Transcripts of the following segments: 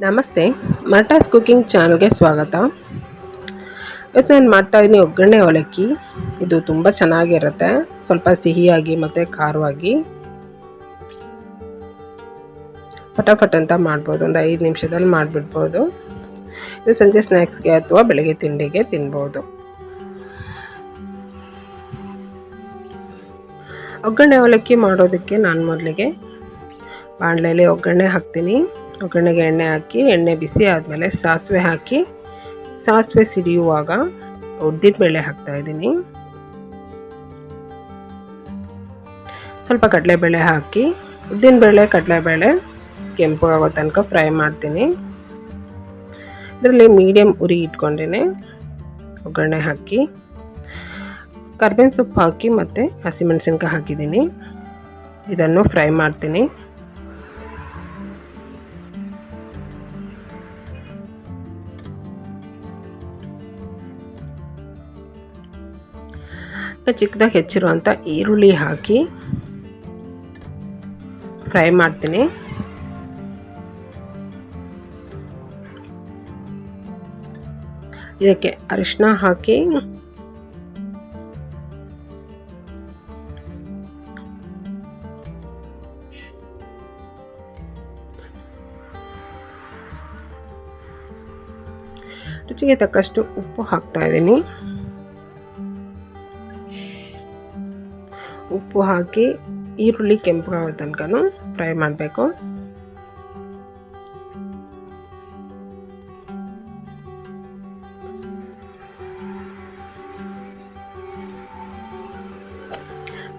ನಮಸ್ತೆ, ಮರ್ಟಾಸ್ ಕುಕ್ಕಿಂಗ್ ಚಾನಲ್ಗೆ ಸ್ವಾಗತ. ಇವತ್ತು ನಾನು ಮಾಡ್ತಾಯಿದ್ದೀನಿ ಒಗ್ಗರಣೆ ಅವಲಕ್ಕಿ. ಇದು ತುಂಬ ಚೆನ್ನಾಗಿರುತ್ತೆ. ಸ್ವಲ್ಪ ಸಿಹಿಯಾಗಿ ಮತ್ತು ಖಾರವಾಗಿ. ಫಟಾಫಟ್ ಅಂತ ಮಾಡ್ಬೋದು. ಒಂದು ಐದು ನಿಮಿಷದಲ್ಲಿ ಮಾಡಿಬಿಡ್ಬೋದು. ಇದು ಸಂಜೆ ಸ್ನ್ಯಾಕ್ಸ್ಗೆ ಅಥವಾ ಬೆಳಗ್ಗೆ ತಿಂಡಿಗೆ ತಿನ್ಬೋದು. ಒಗ್ಗರಣೆ ಅವಲಕ್ಕಿ ಮಾಡೋದಕ್ಕೆ ನಾನು ಮೊದಲಿಗೆ ಬಾಣಲೆಯಲ್ಲಿ ಒಗ್ಗರಣೆ ಹಾಕ್ತೀನಿ. ಒಗ್ಗರಣೆಗೆ ಎಣ್ಣೆ ಹಾಕಿ, ಎಣ್ಣೆ ಬಿಸಿ ಆದಮೇಲೆ ಸಾಸಿವೆ ಹಾಕಿ, ಸಾಸಿವೆ ಸಿಡಿಯುವಾಗ ಉದ್ದಿನ ಉದ್ದಿನಬೇಳೆ ಹಾಕ್ತಾಯಿದ್ದೀನಿ ಸ್ವಲ್ಪ ಕಡಲೆಬೇಳೆ ಹಾಕಿ ಉದ್ದಿನಬೇಳೆ ಕಡಲೆಬೇಳೆ ಕೆಂಪು ಆಗೋ ತನಕ ಫ್ರೈ ಮಾಡ್ತೀನಿ. ಇದರಲ್ಲಿ ಮೀಡಿಯಮ್ ಉರಿ ಇಟ್ಕೊಂಡೇ ಒಗ್ಗರಣೆ ಹಾಕಿ, ಕರ್ಬೇವಿನ ಸೊಪ್ಪು ಹಾಕಿ ಮತ್ತು ಹಸಿಮೆಣಸಿನ್ಕಾಯಿ ಹಾಕಿದ್ದೀನಿ. ಇದನ್ನು ಫ್ರೈ ಮಾಡ್ತೀನಿ. ಚಿಕ್ಕದಾಗಿ ಹೆಚ್ಚಿರುವಂಥ ಈರುಳ್ಳಿ ಹಾಕಿ ಫ್ರೈ ಮಾಡ್ತೀನಿ. ಇದಕ್ಕೆ ಅರಿಶಿನ ಹಾಕಿ ರುಚಿಗೆ ತಕ್ಕಷ್ಟು ಉಪ್ಪು ಹಾಕ್ತಾ ಇದ್ದೀನಿ. ಉಪ್ಪು ಹಾಕಿ ಈರುಳ್ಳಿ ಕೆಂಪು ಆಗೋ ತನಕ ಫ್ರೈ ಮಾಡಬೇಕು.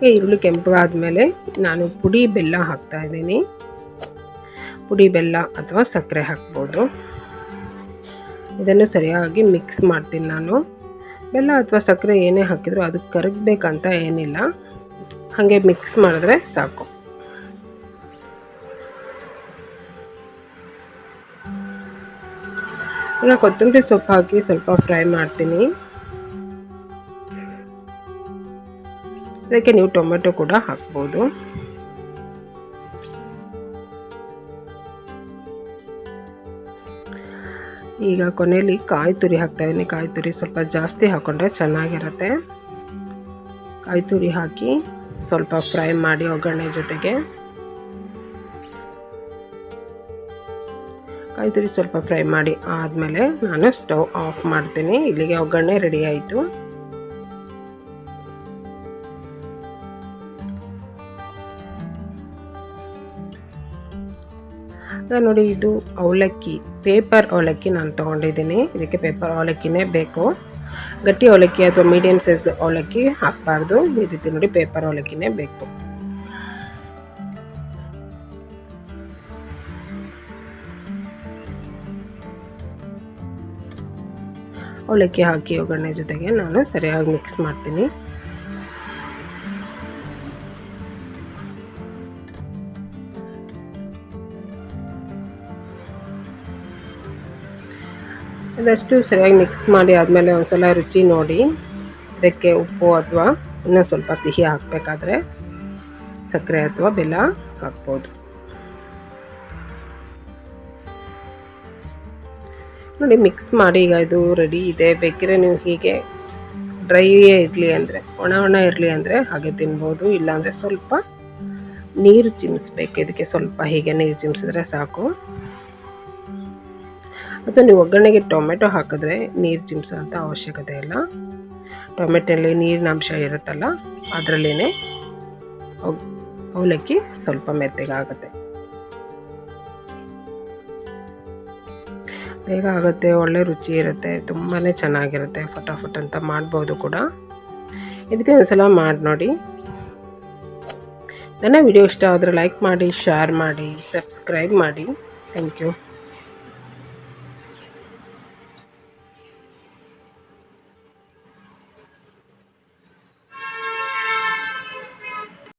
ಈರುಳ್ಳಿ ಕೆಂಪು ಆದಮೇಲೆ ನಾನು ಪುಡಿ, ಬೆಲ್ಲ ಹಾಕ್ತಾ ಇದ್ದೀನಿ. ಪುಡಿ, ಬೆಲ್ಲ ಅಥವಾ ಸಕ್ಕರೆ ಹಾಕ್ಬೋದು. ಇದನ್ನು ಸರಿಯಾಗಿ ಮಿಕ್ಸ್ ಮಾಡ್ತೀನಿ ನಾನು. ಬೆಲ್ಲ ಅಥವಾ ಸಕ್ಕರೆ ಏನೇ ಹಾಕಿದರೂ ಅದು ಕರಗಬೇಕಂತ ಏನಿಲ್ಲ. ಹಾಗೆ ಮಿಕ್ಸ್ ಮಾಡಿದ್ರೆ ಸಾಕು. ಈಗ ಕೊತ್ತಂಬರಿ ಸೊಪ್ಪು ಹಾಕಿ ಸ್ವಲ್ಪ ಫ್ರೈ ಮಾಡ್ತೀನಿ. ಅದಕ್ಕೆ ನೀವು ಟೊಮೆಟೊ ಕೂಡ ಹಾಕ್ಬೋದು. ಈಗ ಕೊನೆಯಲ್ಲಿ ಕಾಯಿ ತುರಿ ಹಾಕ್ತಾ ಇದ್ದೀನಿ ಕಾಯಿ ತುರಿ ಸ್ವಲ್ಪ ಜಾಸ್ತಿ ಹಾಕ್ಕೊಂಡ್ರೆ ಚೆನ್ನಾಗಿರುತ್ತೆ. ಕಾಯಿ ತುರಿ ಹಾಕಿ ಸ್ವಲ್ಪ ಫ್ರೈ ಮಾಡಿ ಒಗ್ಗರಣೆ ಜೊತೆಗೆ. ಕಾಯಿ ತುರಿ ಸ್ವಲ್ಪ ಫ್ರೈ ಮಾಡಿ ಆದಮೇಲೆ ನಾನು ಸ್ಟವ್ ಆಫ್ ಮಾಡ್ತೀನಿ. ಇಲ್ಲಿಗೆ ಒಗ್ಗರಣೆ ರೆಡಿ ಆಯಿತು. ನೋಡಿ ಇದು ಅವಲಕ್ಕಿ ಪೇಪರ್ ಅವಲಕ್ಕಿ ನಾನು ತೊಗೊಂಡಿದ್ದೀನಿ. ಇದಕ್ಕೆ ಪೇಪರ್ ಅವಲಕ್ಕಿನೇ ಬೇಕು. ಗಟ್ಟಿ ಅವಲಕ್ಕಿ ಅಥವಾ ಮೀಡಿಯಮ್ ಸೈಜ್ ಅವಲಕ್ಕಿ ಹಾಕಬಾರ್ದು. ಈ ರೀತಿ ನೋಡಿ ಪೇಪರ್ ಅವಲಕ್ಕಿನೇ ಬೇಕು. ಅವಲಕ್ಕಿ ಹಾಕಿ ಒಗ್ಗರಣೆ ಜೊತೆಗೆ ನಾನು ಸರಿಯಾಗಿ ಮಿಕ್ಸ್ ಮಾಡ್ತೀನಿ. ಇದಷ್ಟು ಸರಿಯಾಗಿ ಮಿಕ್ಸ್ ಮಾಡಿ ಆದಮೇಲೆ ಒಂದು ಸಲ ರುಚಿ ನೋಡಿ. ಇದಕ್ಕೆ ಉಪ್ಪು ಅಥವಾ ಇನ್ನೂ ಸ್ವಲ್ಪ ಸಿಹಿ ಹಾಕಬೇಕಾದ್ರೆ ಸಕ್ಕರೆ ಅಥವಾ ಬೆಲ್ಲ ಹಾಕ್ಬೋದು. ನೋಡಿ ಮಿಕ್ಸ್ ಮಾಡಿ ಈಗ ಇದು ರೆಡಿ ಇದೆ. ಬೇಕಿದ್ರೆ ನೀವು ಹೀಗೆ ಡ್ರೈಯೇ ಇರಲಿ ಅಂದರೆ, ಒಣ ಒಣ ಇರಲಿ ಅಂದರೆ ಹಾಗೆ ತಿನ್ಬೋದು. ಇಲ್ಲಾಂದರೆ ಸ್ವಲ್ಪ ನೀರು ಚಿಮ್ಮಿಸ್ಬೇಕು ಇದಕ್ಕೆ ಸ್ವಲ್ಪ ಹೀಗೆ ನೀರು ಚಿಮ್ಸಿದ್ರೆ ಸಾಕು. ಮತ್ತು ನೀವು ಒಗ್ಗರಣೆಗೆ ಟೊಮೆಟೊ ಹಾಕಿದ್ರೆ ನೀರು ಚಿಮ್ಸೋ ಅಂತ ಅವಶ್ಯಕತೆ ಇಲ್ಲ. ಟೊಮೆಟೊಲ್ಲಿ ನೀರಿನ ಅಂಶ ಇರುತ್ತಲ್ಲ ಅದರಲ್ಲೇ ಅವಲಕ್ಕಿ ಸ್ವಲ್ಪ ಮೆತ್ತಗಾಗುತ್ತೆ. ಬೇಗ ಆಗುತ್ತೆ ಒಳ್ಳೆ ರುಚಿ ಇರುತ್ತೆ ತುಂಬಾ ಚೆನ್ನಾಗಿರುತ್ತೆ, ಫಟಾಫಟ್ ಅಂತ ಮಾಡ್ಬೋದು ಕೂಡ. ಇದಕ್ಕೆ ಒಂದು ಸಲ ಮಾಡಿ ನೋಡಿ. ನನ್ನ ವಿಡಿಯೋ ಇಷ್ಟ ಆದರೆ ಲೈಕ್ ಮಾಡಿ, ಶೇರ್ ಮಾಡಿ, ಸಬ್ಸ್ಕ್ರೈಬ್ ಮಾಡಿ. Thank you.